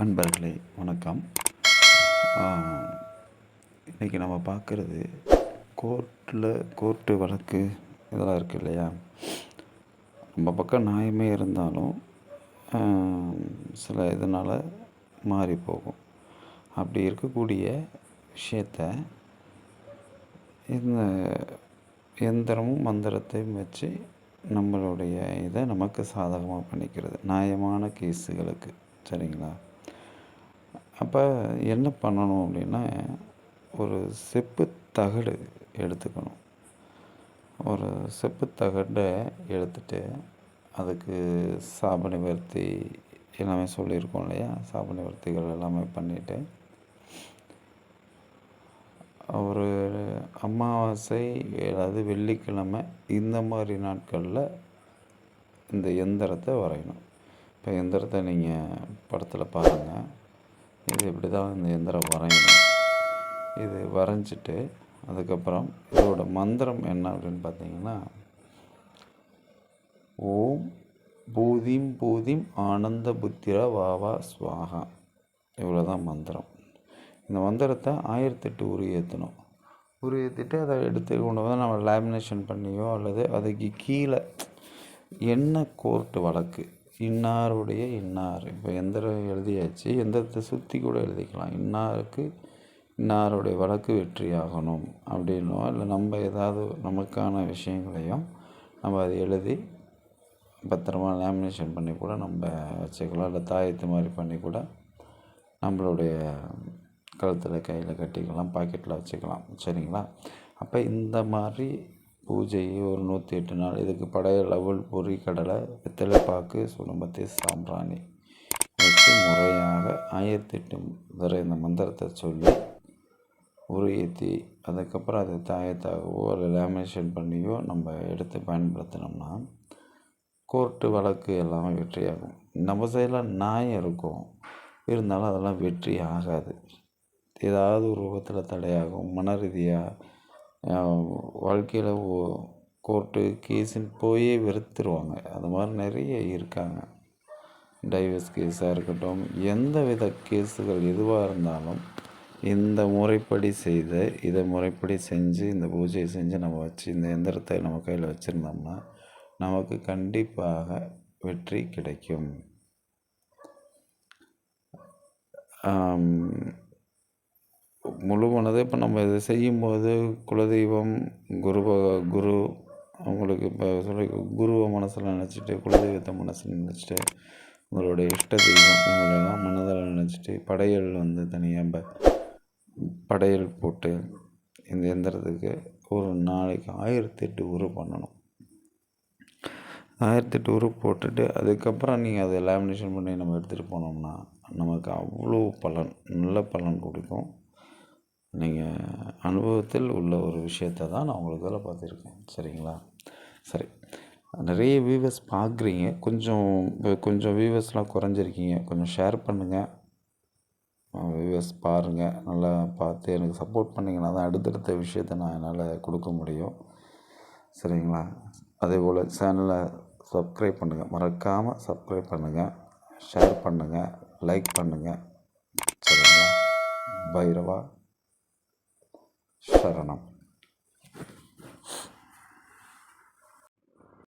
அன்பர்களே வணக்கம். இன்றைக்கி நம்ம பார்க்குறது கோர்ட்டில் கோர்ட்டு வழக்கு இதெல்லாம் இருக்குது இல்லையா? நம்ம பக்கம் நியாயமே இருந்தாலும் சில இதனால் மாறி போகும். அப்படி இருக்கக்கூடிய விஷயத்த இந்த எந்திரமும் மந்திரத்தையும் வச்சு நம்மளுடைய இதை நமக்கு சாதகமாக பண்ணிக்கிறது. நியாயமான கேஸுகளுக்கு. சரிங்களா? அப்போ என்ன பண்ணணும் அப்படின்னா ஒரு செப்பு தகடு எடுத்துக்கணும். ஒரு செப்பு தகடை எடுத்துட்டு அதுக்கு சாப நிவர்த்தி எல்லாமே சொல்லியிருக்கோம் இல்லையா? சாப நிவர்த்திகள் எல்லாமே பண்ணிவிட்டு ஒரு அமாவாசை அதாவது வெள்ளிக்கிழமை இந்த மாதிரி நாட்களில் இந்த எந்திரத்தை வரையணும். இப்போ எந்திரத்தை நீங்கள் படத்தில் பாருங்கள் இது இப்படி தான் இந்த எந்திரம் வரையணும். இது வரைஞ்சிட்டு அதுக்கப்புறம் இதோட மந்திரம் என்ன அப்படின்னு பார்த்தீங்கன்னா ஓம் பூதிம் பூதிம் ஆனந்த புத்திர வாவா ஸ்வாகா இவ்வளோ தான் மந்திரம். இந்த மந்திரத்தை ஆயிரத்தெட்டு உரு ஏற்றணும் உரு ஏற்றிட்டு அதை எடுத்து கொண்டு வந்து நம்ம லேமினேஷன் பண்ணியோ அல்லது அதுக்கு கீழே என்ன கோர்ட்டு வழக்கு? இன்னாருடைய இன்னார். இப்போ எந்திரம் எழுதியாச்சு? எந்திரத்தை சுற்றி கூட எழுதிக்கலாம். இன்னாருக்கு இன்னாருடைய வழக்கு வெற்றியாகணும் அப்படின்னோ இல்லை நம்ம ஏதாவது நமக்கான விஷயங்களையும் நம்ம அதை எழுதி பத்திரமா லேமினேஷன் பண்ணி கூட நம்ம வச்சுக்கலாம். இல்லை தாயத்து மாதிரி பண்ணி கூட நம்மளுடைய கழுத்தில் கையில் கட்டிக்கலாம் பாக்கெட்டில் வச்சுக்கலாம். சரிங்களா? அப்போ இந்த மாதிரி பூஜை ஒரு நூற்றி எட்டு நாள். இதுக்கு படையல் அவல் பொறி கடலை வெத்தலை பாக்கு சுடும்பத்தி சாம்பிராணி வச்சு முறையாக ஆயிரத்தி எட்டு தடவை இந்த மந்திரத்தை சொல்லி உரு ஏற்றி அதுக்கப்புறம் அதை தாயத்தாகவோ இல்லை லேமினேஷன் பண்ணியோ நம்ம எடுத்து பயன்படுத்தினோம்னா கோர்ட்டு வழக்கு எல்லாமே வெற்றியாகும். நம்ம சைடில் நாயம் இருக்கும். இருந்தாலும் அதெல்லாம் வெற்றி ஆகாது. ஏதாவது ஒரு ரூபத்தில் தடையாகும். மன ரீதியாக வாழ்க்கையில் கோர்ட்டு கேஸுன்னு போயே வெறுத்துருவாங்க. அது மாதிரி நிறைய இருக்காங்க. டைவர்ஸ் கேஸாக இருக்கட்டும் எந்த வித கேஸுகள் எதுவாக இருந்தாலும் இந்த முறைப்படி செய்து இதை முறைப்படி செஞ்சு இந்த பூஜையை செஞ்சு நம்ம வச்சு இந்த எந்திரத்தை நம்ம கையில் வச்சுருந்தோம்னா நமக்கு கண்டிப்பாக வெற்றி கிடைக்கும். முழு மனதை இப்போ நம்ம இதை செய்யும்போது குலதெய்வம் குரு பக- குரு அவங்களுக்கு இப்போ சொல்லி குருவை மனசில் நினச்சிட்டு குலதெய்வத்தை மனசில் நினச்சிட்டு உங்களுடைய இஷ்ட தெய்வம் இவங்களெல்லாம் மனதில் நினச்சிட்டு படையல் வந்து தனியாக படையல் போட்டு இந்த எந்திரத்துக்கு ஒரு நாளைக்கு ஆயிரத்தி எட்டு உரு பண்ணணும். ஆயிரத்தெட்டு உரு போட்டுட்டு அதுக்கப்புறம் நீங்கள் அதை லேமினேஷன் பண்ணி நம்ம எடுத்துகிட்டு போனோம்னா நமக்கு அவ்வளோ பலன் நல்ல பலன் கொடுக்கும். நீங்கள் அனுபவத்தில் உள்ள ஒரு விஷயத்தை தான் நான் உங்களுக்கு இதில் பார்த்துருக்கேன். சரிங்களா? சரி. நிறைய வியூவர்ஸ் பார்க்குறீங்க. கொஞ்சம் கொஞ்சம் வியூவர்ஸ்லாம் குறைஞ்சிருக்கீங்க. கொஞ்சம் ஷேர் பண்ணுங்கள் வியூவர்ஸ் பாருங்கள் நல்லா பார்த்து எனக்கு சப்போர்ட் பண்ணிங்கன்னா தான் அடுத்தடுத்த விஷயத்த நான் என்னால் கொடுக்க முடியும். சரிங்களா? அதே போல் சேனலை சப்ஸ்கிரைப் பண்ணுங்கள் மறக்காமல் சப்ஸ்கிரைப் பண்ணுங்கள் ஷேர் பண்ணுங்கள் லைக் பண்ணுங்கள் சரிங்களா? பைரவா. ശരണം.